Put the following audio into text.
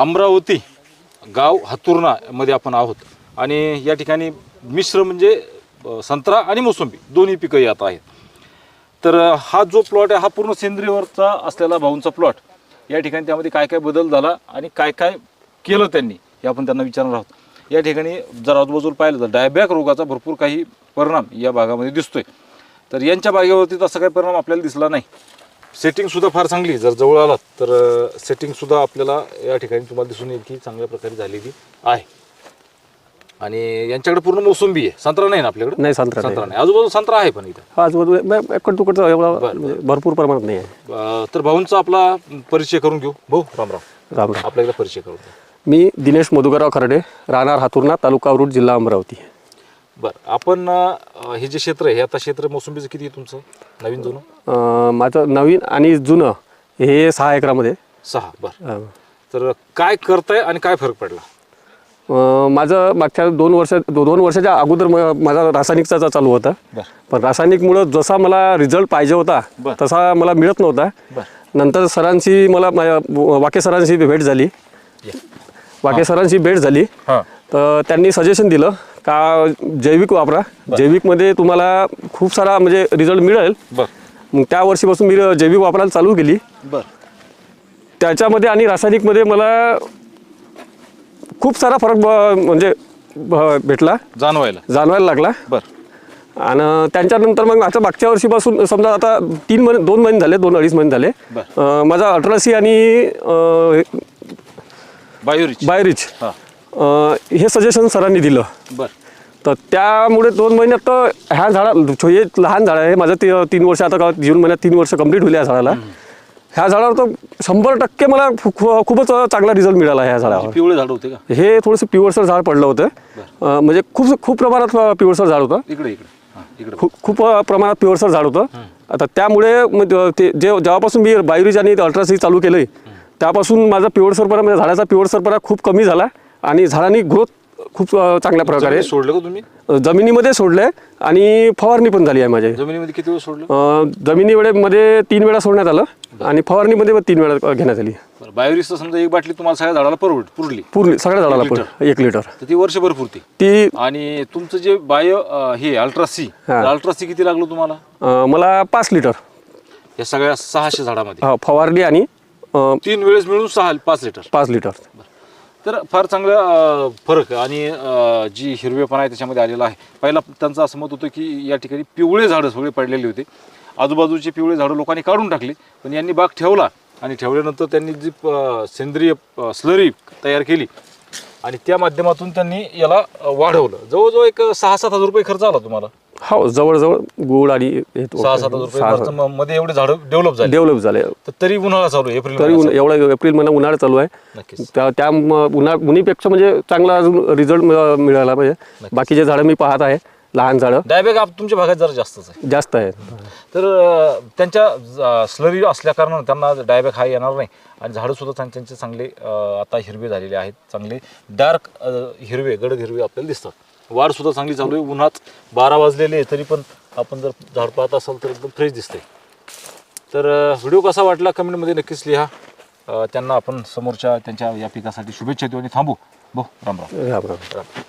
अमरावती गाव हतुर्णामध्ये आपण आहोत. आणि या ठिकाणी मिश्र म्हणजे संत्रा आणि मोसंबी दोन्ही पिकं यात आहेत. तर हा जो प्लॉट आहे हा पूर्ण सेंद्रियवरचा असलेला भाऊंचा प्लॉट. या ठिकाणी त्यामध्ये काय काय बदल झाला आणि काय काय केलं त्यांनी हे आपण त्यांना विचारणार आहोत. या ठिकाणी जर आजूबाजूला पाहिलं तर डायबॅक रोगाचा भरपूर काही परिणाम या भागामध्ये दिसतोय. तर यांच्या बागेवरती तसा काही परिणाम आपल्याला दिसला नाही. सेटिंग सुद्धा फार चांगली. जर जवळ आलात तर सेटिंग सुद्धा आपल्याला या ठिकाणी तुम्हाला दिसून येईल की चांगल्या प्रकारे झालेली आहे. आणि यांच्याकडे पूर्ण मोसंबी आहे. संत्रा नाही ना आपल्याकडे? नाही संत्रा संत्रा नाही. आजूबाजूला संत्रा आहे पण इथं. हा आजूबाजू तुकडचा एवढा भरपूर प्रमाणात नाही आहे. अं, तर भाऊंचा आपला परिचय करून घेऊ. भाऊ राम राम. राम राम. परिचय करून द्या. मी दिनेश मधुकरराव खर्डे राहणार हातुर्णा तालुका अवरूड जिल्हा अमरावती. बरं आपण अं, हे जे क्षेत्र आहे हे आता क्षेत्र मोसंबीचं किती आहे तुमचं? नवीन जुनं? अं, माझं नवीन आणि जुनं हे सहा एकरामध्ये. सहा बरं. अं, तर काय करताय आणि काय फरक पडला? अं, माझं मागच्या दोन वर्ष दो दोन वर्षाच्या अगोदर म- माझा रासायनिकचा चालू होता. बरं. पण रासायनिकमुळं जसा मला रिझल्ट पाहिजे होता बरं. तसा मला मिळत नव्हता. नंतर सरांशी मला माझ्या वाके सरांशी भेट झाली. वाके सरांशी भेट झाली. हां. तर त्यांनी सजेशन दिलं. का जैविक वापरा. जैविकमध्ये तुम्हाला खूप सारा म्हणजे रिझल्ट मिळेल. बरं. मग त्या वर्षीपासून मी जैविक वापरायला चालू केली. बरं. त्याच्यामध्ये आणि रासायनिकमध्ये मला खूप सारा फरक म्हणजे भेटला. जाणवायला. जाणवायला लागला. बरं. आणि त्यांच्यानंतर मग आता मागच्या वर्षीपासून समजा आता तीन महिने दोन महिने झाले दोन अडीच महिने झाले. माझा अठराशे आणि बायोरिच. बायरिच. हां. अं, हे सजेशन सरांनी दिलं. बरं. तर त्यामुळे दोन महिन्यात तर ह्या झाडा हे लहान झाड आहे माझं ते तीन वर्ष आता का जून महिन्यात तीन वर्ष कंप्लीट होईल या झाडाला. ह्या झाडावर तर शंभर टक्के मला खू- खू- खूपच चांगला रिझल्ट मिळाला ह्या झाडावर. पिवळे झाड होते का? हे थोडंसं पिवळसर झाड पडलं होतं. अं, म्हणजे खूप खूप प्रमाणात पिवळसर झाड होतं. इकडे इकडे. हां इकडे. खूप खूप प्रमाणात पिवळसर झाड होतं. आता त्यामुळे मग ते जे जेव्हापासून मी बायोरिज आणि अल्ट्रासी चालू केलं त्यापासून माझा पिवळसरपणा म्हणजे झाडाचा पिवळसरपणा खूप कमी झाला. आणि झाडांनी ग्रोथ खूप चांगल्या प्रकारे. जमिनीत सोडलं का तुम्ही? जमिनीमध्ये सोडलंय आणि फवारणी पण झाली आहे माझे. जमिनीमध्ये किती वेळ सोडलं? अं, जमिनी वेळेमध्ये तीन वेळा सोडण्यात आलं आणि फवारणीमध्ये पण तीन वेळा अं, घेण्यात आली. बरं बायोरिसचं समजा एक बाटली तुम्हाला सगळ्या झाडाला परवड पुरली. पूर्ण सगळ्या झाडाला पण एक लिटर. तर ती वर्षभर पुरते ती. आणि तुमचं जे बायो अं, हे अल्ट्रासी हां. अल्ट्रासी किती लागलं तुम्हाला? अं, मला पाच लिटर. या सगळ्या सहाशे झाडामध्ये. हा, फवारणी आणि अं, तीन वेळेस मिळून सहा पाच लिटर. पाच लिटर. तर फार चांगला फरक आणि जी हिरवेपणा आहे त्याच्यामध्ये आलेला आहे. पहिला त्यांचं असं मत होतं की या ठिकाणी पिवळे झाडं सगळे पडलेले होते. आजूबाजूचे पिवळे झाडं लोकांनी काढून टाकली पण यांनी बाग ठेवला आणि ठेवल्यानंतर त्यांनी जी सेंद्रिय स्लरी तयार केली आणि त्या माध्यमातून त्यांनी याला वाढवलं. जवळजवळ एक सहा सात हजार रुपये खर्च आला तुम्हाला. हो जवळजवळ गुळ आणि हे तो- सहा सात हजार रुपये सहा- खर्च. म- मध्ये एवढे झाडं डेव्हलप झाले. डेव्हलप झाले. तर तरी उन्हाळा चालू आहे एप्रिल तरी उन- एवढा एप्रिल महिना उन्हाळा चालू आहे. नक्कीच. त्या त्या म- उन्हा उन्हीपेक्षा म्हणजे चांगला अजून रिझल्ट मिळाला म्हणजे बाकीचे झाडं मी पाहत आहे. लहान झाडं. डायबॅग आप तुमच्या भागात जरा जास्तच आहे. जास्त आहेत तर अं, त्यांच्या स्लरी असल्या कारणानं त्यांना डायबॅक हा येणार नाही. आणि झाडं सुद्धा त्यां- त्यांचे चांगले अं, आता हिरवे झालेले आहेत. चांगले डार्क हिरवे गडद हिरवे आपल्याला दिसतात. वाढ सुद्धा चांगली चालू आहे. उन्हात बारा वाजलेले आहे तरी पण आपण जर झाड पाहत असाल तर एकदम फ्रेश दिसते तर व्हिडिओ कसा वाटला कमेंटमध्ये नक्कीच लिहा. अं, त्यांना आपण समोरच्या त्यांच्या या पिकासाठी शुभेच्छा देऊ आणि थांबू. बो राम राम. राम राम. राम.